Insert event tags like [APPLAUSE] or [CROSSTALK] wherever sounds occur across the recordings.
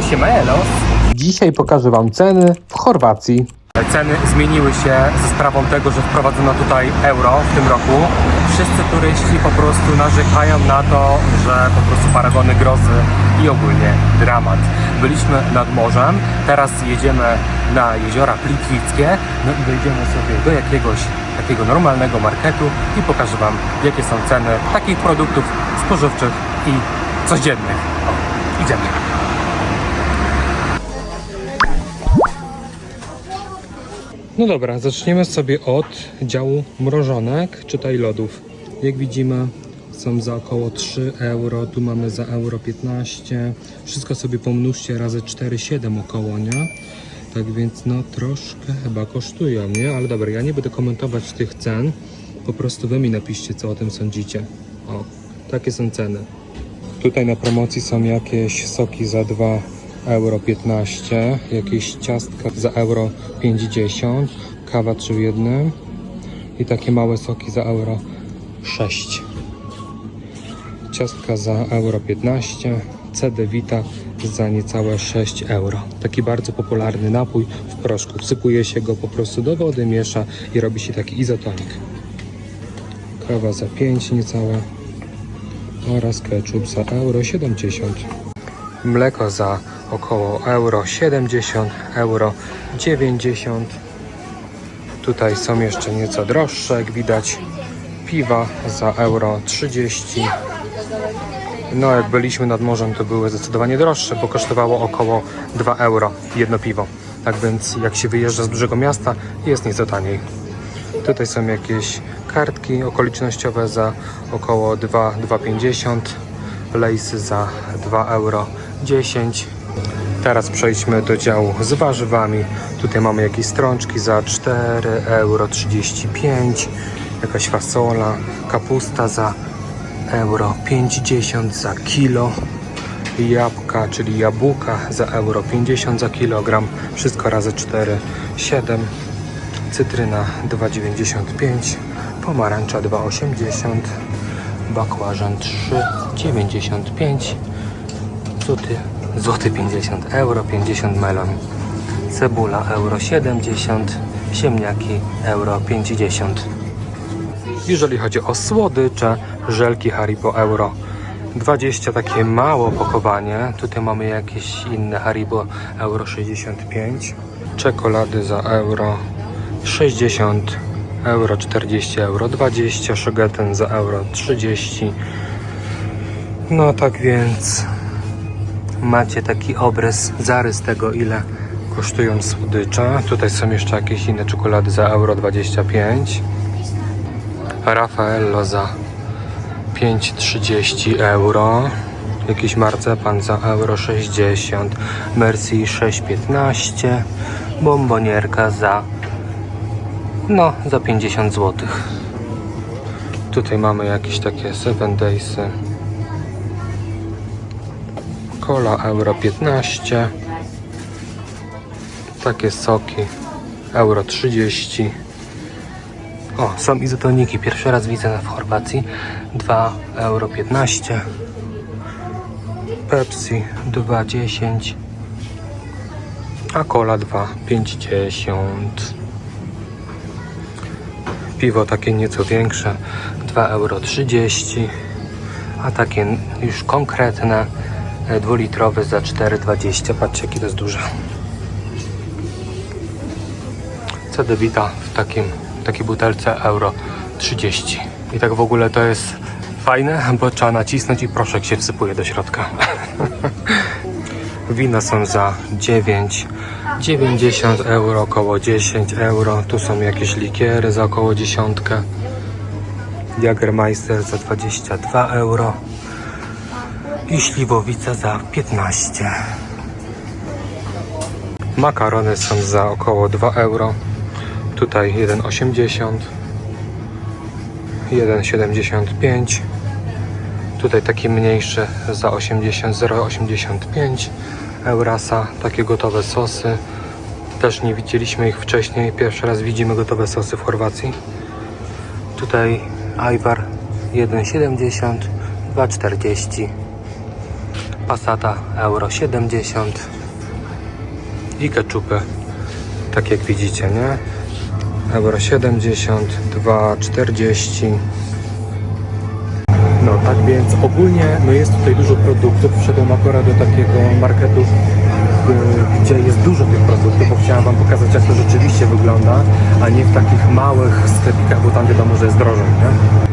Elos. Dzisiaj pokażę Wam ceny w Chorwacji. Ceny zmieniły się ze sprawą tego, że wprowadzono tutaj euro w tym roku. Wszyscy turyści po prostu narzekają na to, że po prostu paragony grozy i ogólnie dramat. Byliśmy nad morzem, teraz jedziemy na jeziora Plitwickie, no i dojdziemy sobie do jakiegoś takiego normalnego marketu i pokażę Wam, jakie są ceny takich produktów spożywczych i codziennych. O, idziemy. No dobra, zaczniemy sobie od działu mrożonek, czytaj lodów. Jak widzimy są za około 3 euro, tu mamy za euro 15. Wszystko sobie pomnóżcie razy 4,7 około, nie? Tak więc no troszkę chyba kosztują, nie? Ale dobra, ja nie będę komentować tych cen. Po prostu wy mi napiszcie, co o tym sądzicie. O, takie są ceny. Tutaj na promocji są jakieś soki za 2 euro 15, jakieś ciastka za euro 50, kawa 3 w jednym i takie małe soki za euro 6. Ciastka za euro 15, CD Vita za niecałe 6 euro. Taki bardzo popularny napój w proszku. Wsypuje się go po prostu do wody, miesza i robi się taki izotonik. Kawa za 5 niecałe oraz ketchup za euro 70. Mleko za około euro 70, euro 90. Tutaj są jeszcze nieco droższe, jak widać. Piwa za euro 30. No, jak byliśmy nad morzem, to były zdecydowanie droższe, bo kosztowało około 2 euro jedno piwo. Tak więc, jak się wyjeżdża z dużego miasta, jest nieco taniej. Tutaj są jakieś kartki okolicznościowe za około 2,50 Lejsy za 2 euro 10 Teraz przejdźmy do działu z warzywami. Tutaj mamy jakieś strączki za 4 euro 35 jakaś fasola, kapusta za euro 50 za kilo jabłka, czyli jabłka za euro 50 za kilogram wszystko razy 4 7 cytryna 2,95, pomarańcza 2,80, bakłażan 3,95, złoty, złoty 50 euro, 50 melon, cebula euro 70, ziemniaki euro 50. Jeżeli chodzi o słodycze, żelki Haribo euro 20 takie mało opakowanie. Tutaj mamy jakieś inne Haribo euro 65. Czekolady za euro 60 euro 40 euro 20 Szogeten za euro 30 no tak więc macie taki obraz, zarys tego ile kosztują słodycze. Tutaj są jeszcze jakieś inne czekolady za euro 25 Raffaello za 5,30 euro. Jakiś marcepan za euro 60 Mercy 6,15 bombonierka za no za 50 zł tutaj mamy jakieś takie 7 daysy cola euro 15 takie soki euro 30 o, są izotoniki. Pierwszy raz widzę w Chorwacji. 2 euro 15. Pepsi 2,10. A cola 2,50. Piwo takie nieco większe 2 euro 30. A takie już konkretne e, dwulitrowe za 4,20. Patrzcie, jakie to jest duże. CD Vita w takim, takiej butelce euro 30. I tak w ogóle to jest fajne, bo trzeba nacisnąć i proszek się wsypuje do środka. [LAUGHS] Wina są za 9, 90 euro, około 10 euro. Tu są jakieś likiery za około 10. Jagermeister za 22 euro. I śliwowica za 15. Makarony są za około 2 euro. Tutaj 1,80 1,75 Tutaj taki mniejszy za 80 0,85 Eurasa, takie gotowe sosy. Też nie widzieliśmy ich wcześniej. Pierwszy raz widzimy gotowe sosy w Chorwacji. Tutaj Ivar 1,70 2,40 Passata euro 70 i keczupy, tak jak widzicie, nie? Euro 70, 2,40 no tak więc ogólnie no jest tutaj dużo produktów. Wszedłem akurat do takiego marketu, y, gdzie jest dużo tych produktów, bo chciałem Wam pokazać jak to rzeczywiście wygląda, a nie w takich małych sklepikach, bo tam wiadomo, że jest drożej, nie?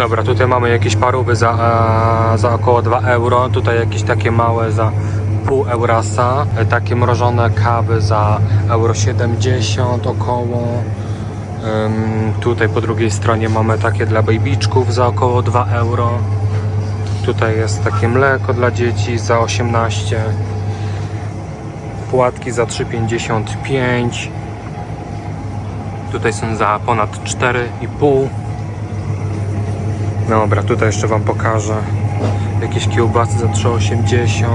Dobra, tutaj mamy jakieś parówy za, e, za około 2 euro, tutaj jakieś takie małe za pół eurasa, e, takie mrożone kawy za euro 70 około. Tutaj po drugiej stronie mamy takie dla babyczków za około 2 euro. Tutaj jest takie mleko dla dzieci za 18. Płatki za 3,55. Tutaj są za ponad 4,5. Dobra, tutaj jeszcze Wam pokażę. Jakieś kiełbasy za 3,80.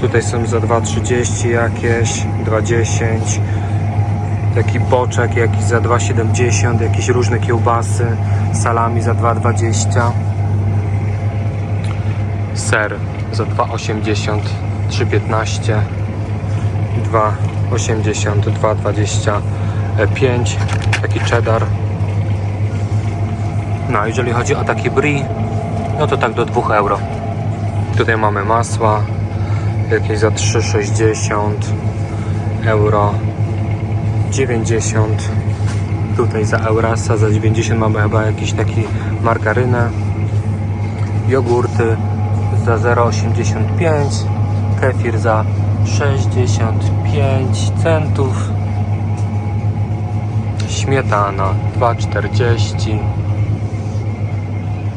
Tutaj są za 2,30 jakieś, 2,10 taki boczek jakiś za 2,70, jakieś różne kiełbasy, salami za 2,20, ser za 2,80, 3,15, 2,80, 2,25, taki cheddar. No, jeżeli chodzi o taki brie, no to tak do 2 euro. Tutaj mamy masła, jakieś za 3,60 euro. 90 tutaj za Eurasa, za 90 mamy chyba jakiś taki margarynę jogurty za 0,85 kefir za 65 centów śmietana 2,40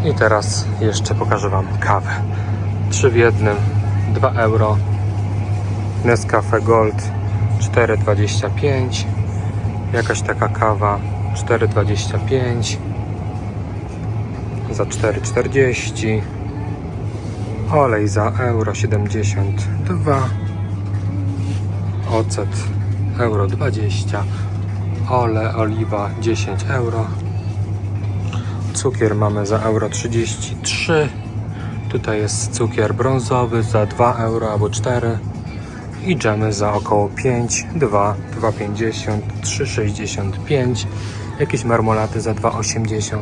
i teraz jeszcze pokażę Wam kawę. 3 w jednym 2 euro. Nescafe Gold 4,25 jakaś taka kawa 4,25 za 4,40 olej za euro 72 ocet euro 20 ole oliwa 10 euro cukier mamy za euro 33 tutaj jest cukier brązowy za 2 euro albo 4 i dżemy za około 5, 2, 2,50, 3,65, jakieś marmolady za 2,80.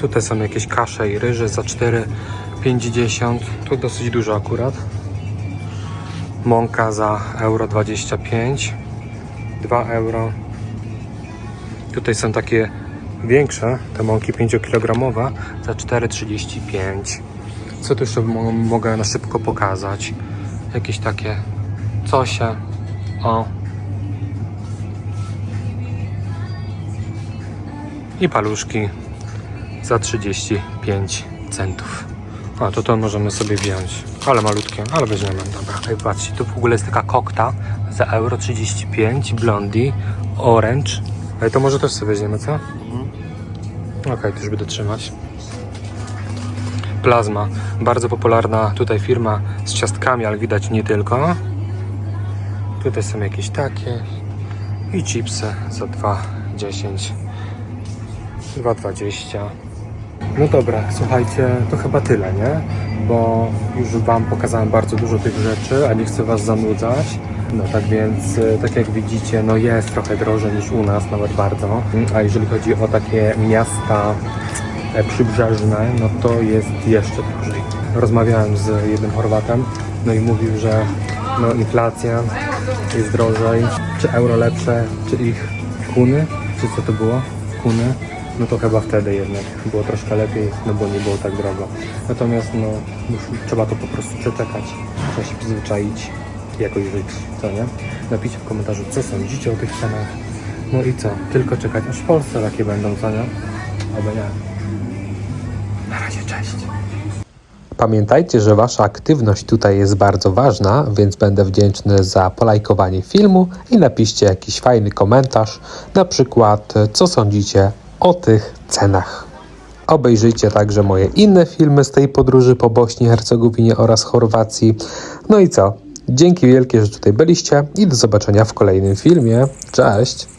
Tutaj są jakieś kasze i ryże za 4,50, tu dosyć dużo akurat. Mąka za euro 25, 2 euro. Tutaj są takie większe, te mąki 5-kilogramowe za 4,35. Co tu jeszcze mo- mogę na szybko pokazać? Jakieś takie cosie. O. I paluszki za 35 centów. O, to to możemy sobie wziąć. Ale malutkie, ale weźmiemy. Dobra, Ej, patrzcie, tu w ogóle jest taka kokta za euro 35, blondie, orange. Ej, to może też sobie weźmiemy, co? Okej, to już będę trzymać. Plazma, bardzo popularna tutaj firma z ciastkami, ale widać nie tylko. Tutaj są jakieś takie i chipsy za 2,10 2,20 No dobra, słuchajcie, to chyba tyle, nie? Bo już Wam pokazałem bardzo dużo tych rzeczy, a nie chcę Was zanudzać. No tak więc, e, tak jak widzicie, no jest trochę drożej niż u nas, nawet bardzo. A jeżeli chodzi o takie miasta e, przybrzeżne, no to jest jeszcze drożej. Rozmawiałem z jednym Chorwatem, no i mówił, że no inflacja jest drożej, czy euro lepsze, czy ich kuny, czy co to było? Kuny. No to chyba wtedy jednak było troszkę lepiej, no bo nie było tak drogo. Natomiast no już trzeba to po prostu przeczekać, trzeba się przyzwyczaić, jakoś żyć, co nie? Napiszcie w komentarzu, co sądzicie o tych cenach. No i co? Tylko czekać, aż w Polsce takie będą, co nie? Albo nie. Na razie, cześć. Pamiętajcie, że Wasza aktywność tutaj jest bardzo ważna, więc będę wdzięczny za polajkowanie filmu i napiszcie jakiś fajny komentarz, na przykład co sądzicie o tych cenach. Obejrzyjcie także moje inne filmy z tej podróży po Bośni, Hercegowinie oraz Chorwacji. No i co? Dzięki wielkie, że tutaj byliście i do zobaczenia w kolejnym filmie. Cześć!